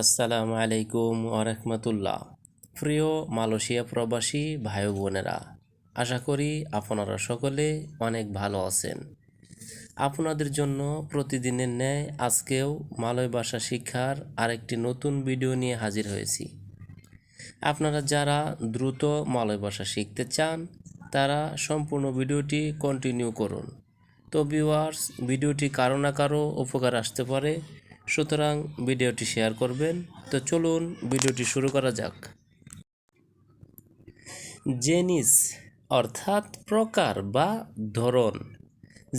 আসসালামু আলাইকুম ওরহমতুল্লাহ প্রিয় মালয়েশিয়া প্রবাসী ভাই বোনেরা আশা করি আপনারা সকলে অনেক ভালো আছেন। আপনাদের জন্য প্রতিদিনের ন্যায় আজকেও মালয় ভাষা শিক্ষার আরেকটি নতুন ভিডিও নিয়ে হাজির হয়েছি। আপনারা যারা দ্রুত মালয় ভাষা শিখতে চান, তারা সম্পূর্ণ ভিডিওটি কন্টিনিউ করুন। তো ভিউয়ার্স ভিডিওটি কারও না কারও উপকার আসতে পারে। সুতরাং ভিডিওটি শেয়ার করবেন। তো চলুন ভিডিওটি শুরু করা যাক। জেনিস, অর্থাৎ প্রকার বা ধরন।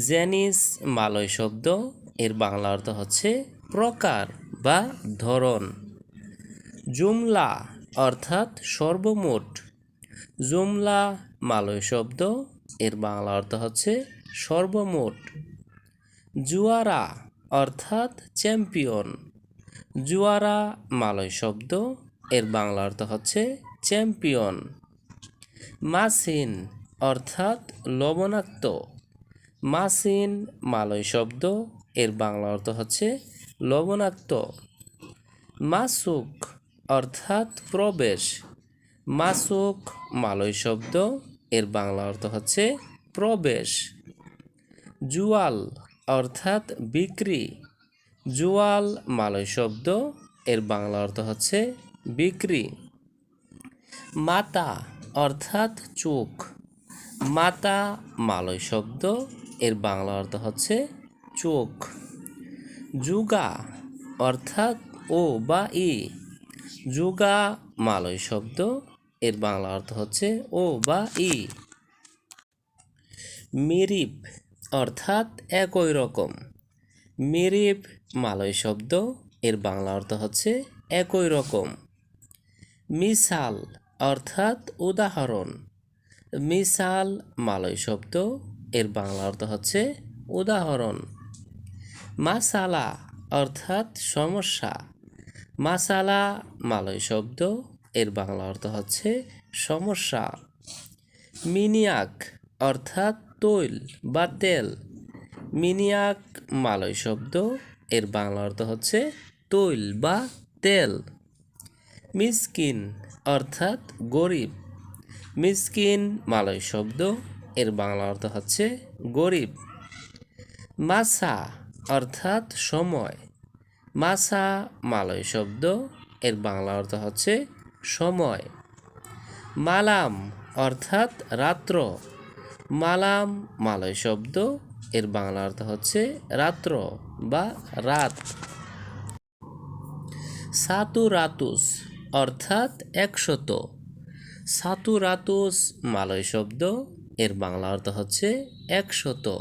জেনিস, মালয় শব্দ, এর বাংলা অর্থ হচ্ছে প্রকার বা ধরন। জুমলা, অর্থাৎ সর্বমোট। জুমলা, মালয় শব্দ, এর বাংলা অর্থ হচ্ছে সর্বমোট। জুয়ারা অর্থাৎ চ্যাম্পিয়ন। জুয়ারা মালয় শব্দ, এর বাংলা অর্থ হচ্ছে চ্যাম্পিয়ন। মাসিন অর্থাৎ লবণাক্ত। মাসিন মালয় শব্দ, এর বাংলা অর্থ হচ্ছে লবণাক্ত। মাসুক অর্থাৎ প্রবেশ। মাসুক মালয় শব্দ, এর বাংলা অর্থ হচ্ছে প্রবেশ। জুয়াল অর্থাৎ বিক্রি। জুয়াল মালয় শব্দ, এর বাংলা অর্থ হচ্ছে বিক্রি। মাতা অর্থাৎ চোখ। মাতা মালয় শব্দ, এর বাংলা অর্থ হচ্ছে চোখ। যুগা অর্থাৎ ও বা ই। যুগা মালয় শব্দ, এর বাংলা অর্থ হচ্ছে ও বা ই। মিরিপ অর্থাৎ একই রকম। মিরিপ মালয় শব্দ, এর বাংলা অর্থ হচ্ছে একই রকম। মিসাল অর্থাৎ উদাহরণ। মিসাল মালয় শব্দ, এর বাংলা অর্থ হচ্ছে উদাহরণ। মাসালা অর্থাৎ সমস্যা। মাসালা মালয় শব্দ, এর বাংলা অর্থ হচ্ছে সমস্যা। মিনিয়াক অর্থাৎ তৈল বা তেল। মিনিয়াক মালয় শব্দ, এর বাংলা অর্থ হচ্ছে তৈল বা তেল। মিসকিন অর্থাৎ গরিব। মিসকিন মালয় শব্দ, এর বাংলা অর্থ হচ্ছে গরিব। মাসা অর্থাৎ সময়। মাসা মালয় শব্দ, এর বাংলা অর্থ হচ্ছে সময়। মালাম অর্থাৎ রাত্র। মালাম, মালয় শব্দ, এর বাংলা অর্থ হচ্ছে রাত্র বা রাত। সাতু রাতুস অর্থাৎ একশত। সাতু রাতুস মালয় শব্দ, এর বাংলা অর্থ হচ্ছে একশত।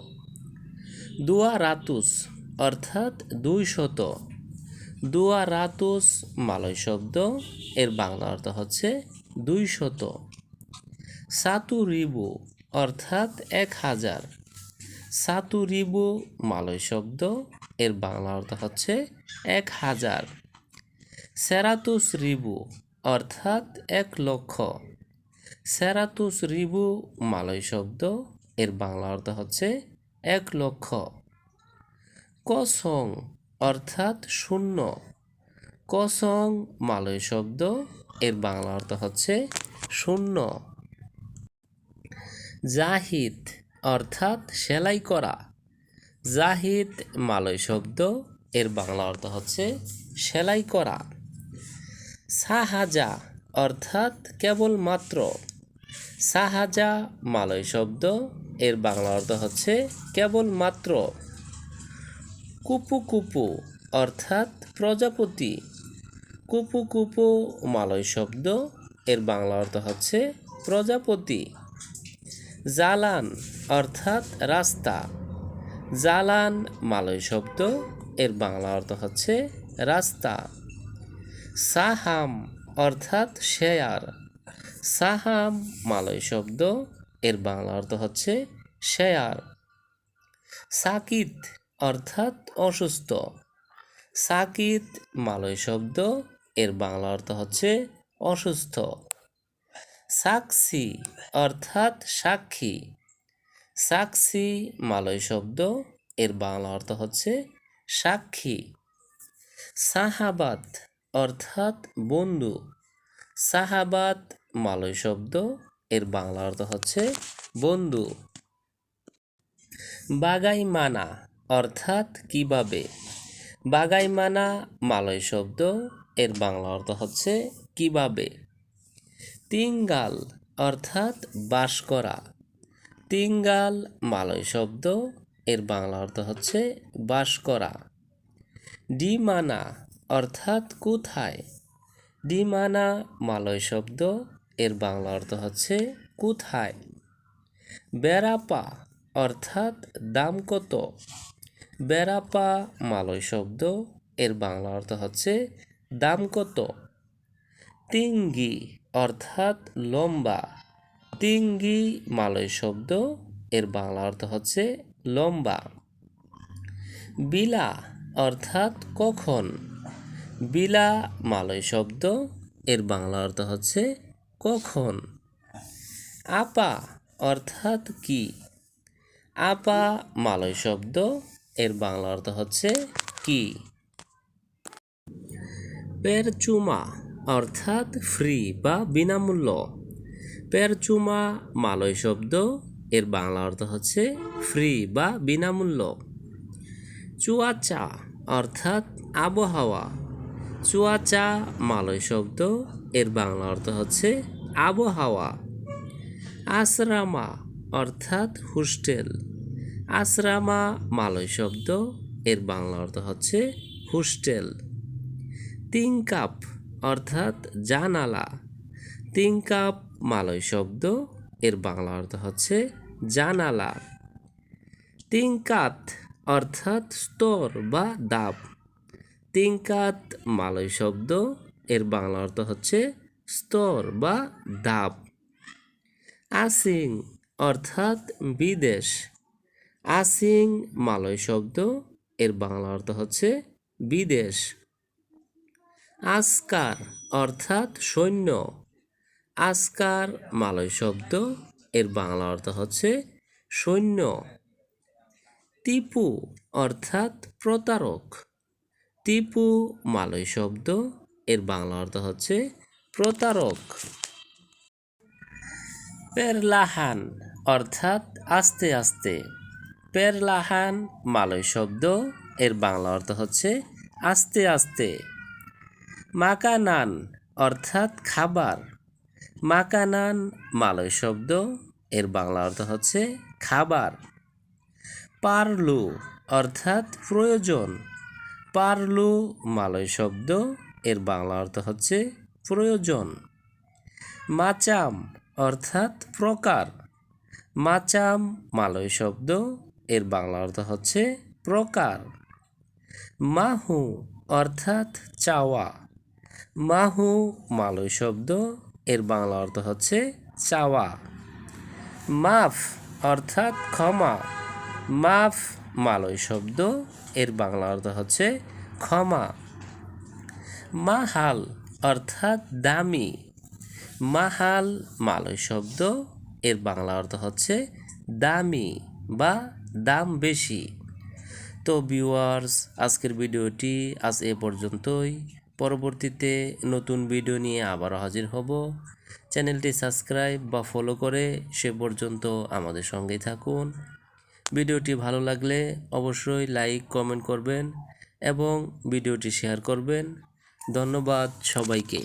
দুয়া রাতুস অর্থাৎ দুইশত। দুয়া রাতুস মালয় শব্দ, এর বাংলা অর্থ হচ্ছে দুইশত। সাতু রিবু অর্থাৎ এক হাজার। সাতু রিবু মালয় শব্দ, এর বাংলা অর্থ হচ্ছে এক হাজার। সেরাতুস রিবু অর্থাৎ এক লক্ষ। সেরাতুস রিবু মালয় শব্দ, এর বাংলা অর্থ হচ্ছে এক লক্ষ। কসং অর্থাৎ শূন্য। কসং মালয় শব্দ, এর বাংলা অর্থ হচ্ছে শূন্য। জাহিদ, অর্থাৎ সেলাই করা। জাহিদ মালয় শব্দ, এর বাংলা অর্থ হচ্ছে সেলাই করা। সাহাজা, অর্থাৎ কেবলমাত্র। সাহাজা মালয় শব্দ, এর বাংলা অর্থ হচ্ছে কেবলমাত্র। কুপু কুপু, অর্থাৎ প্রজাপতি। কুপু কুপু মালয় শব্দ, এর বাংলা অর্থ হচ্ছে প্রজাপতি। জালান অর্থাৎ রাস্তা। জালান মালয় শব্দ, এর বাংলা অর্থ হচ্ছে রাস্তা। সাহাম অর্থাৎ শেয়ার। সাহাম মালয় শব্দ, এর বাংলা অর্থ হচ্ছে শেয়ার। সাকিত অর্থাৎ অসুস্থ। সাকিত মালয় শব্দ, এর বাংলা অর্থ হচ্ছে অসুস্থ। সাক্ষী অর্থাৎ সাক্ষী। সাক্ষী মালয় শব্দ, এর বাংলা অর্থ হচ্ছে সাক্ষী। সাহাবাত, অর্থাৎ বন্ধু। সাহাবাত মালয় শব্দ, এর বাংলা অর্থ হচ্ছে বন্ধু। বাগাই মানা অর্থাৎ কীভাবে? বাগাই মানা মালয় শব্দ, এর বাংলা অর্থ হচ্ছে কীভাবে? তিঙ্গাল অর্থাৎ বাস করা। তিঙ্গাল মালয় শব্দ, এর বাংলা অর্থ হচ্ছে বাস করা। ডিমানা অর্থাৎ কোথায়? ডিমানা মালয় শব্দ, এর বাংলা অর্থ হচ্ছে কোথায়? বেড়াপা অর্থাৎ দাম কত? বেড়াপা মালয় শব্দ, এর বাংলা অর্থ হচ্ছে দাম কত? তিঙ্গি অর্থাৎ লম্বা। তিঙ্গি মালয় শব্দ, এর বাংলা অর্থ হচ্ছে লম্বা। বিলা অর্থাৎ কখন? বিলা মালয় শব্দ, এর বাংলা অর্থ হচ্ছে কখন। আপা অর্থাৎ কি? আপা মালয় শব্দ, এর বাংলা অর্থ হচ্ছে কি? পেরচুমা অর্থাৎ ফ্রি বা বিনামূল্য। পেরচুমা মালয় শব্দ, এর বাংলা অর্থ হচ্ছে ফ্রি বা বিনামূল্য। চুয়াচা, অর্থাৎ আবহাওয়া। চুয়াচা, মালয় শব্দ, এর বাংলা অর্থ হচ্ছে আবহাওয়া। আশ্রামা, অর্থাৎ হোস্টেল আশ্রামা, মালয় শব্দ, এর বাংলা অর্থ হচ্ছে হোস্টেল তিন কাপ অর্থাৎ জানালা। তিন কাপ মালয় শব্দ, এর বাংলা অর্থ হচ্ছে জানালা। তিনকাত অর্থাৎ স্তর বা দাব। তিনকাত মালয় শব্দ, এর বাংলা অর্থ হচ্ছে স্তর বা দাব। আসিং অর্থাৎ বিদেশ। আসিং মালয় শব্দ, এর বাংলা অর্থ হচ্ছে বিদেশ। আসকার অর্থাৎ সৈন্য। আসকার মালয় শব্দ, এর বাংলা অর্থ হচ্ছে সৈন্য। টিপু অর্থাৎ প্রতারক। টিপু মালয় শব্দ, এর বাংলা অর্থ হচ্ছে প্রতারক। পেরলাহান অর্থাৎ আস্তে আস্তে। পেরলাহান মালয় শব্দ, এর বাংলা অর্থ হচ্ছে আস্তে আস্তে। মাকানান, অর্থাৎ খাবার। মাকানান, মালয় শব্দ, এর বাংলা অর্থ হচ্ছে খাবার। পারলু, অর্থাৎ প্রয়োজন। পারলু, মালয় শব্দ, এর বাংলা অর্থ হচ্ছে প্রয়োজন। মাচাম, অর্থাৎ প্রকার। মাচাম, মালয় শব্দ, এর বাংলা অর্থ হচ্ছে প্রকার। মাহু, অর্থাৎ চাওয়া। মাহু মালয় শব্দ, এর বাংলা অর্থ হচ্ছে চাওয়া। মাফ অর্থাৎ ক্ষমা। মাফ মালয় শব্দ, এর বাংলা অর্থ হচ্ছে ক্ষমা। মাহাল অর্থাৎ দামি। মাহাল মালয় শব্দ, এর বাংলা অর্থ হচ্ছে দামি বা দাম বেশি। তো ভিউয়ার্স আজকের ভিডিওটি আজ এ পর্যন্তই। পরবর্তীতে নতুন ভিডিও নিয়ে আবারও হাজির হব। চ্যানেলটি সাবস্ক্রাইব বা ফলো করে সে পর্যন্ত আমাদের সঙ্গেই থাকুন। ভিডিওটি ভালো লাগলে অবশ্যই লাইক, কমেন্ট করবেন এবং ভিডিওটি শেয়ার করবেন। ধন্যবাদ সবাইকে।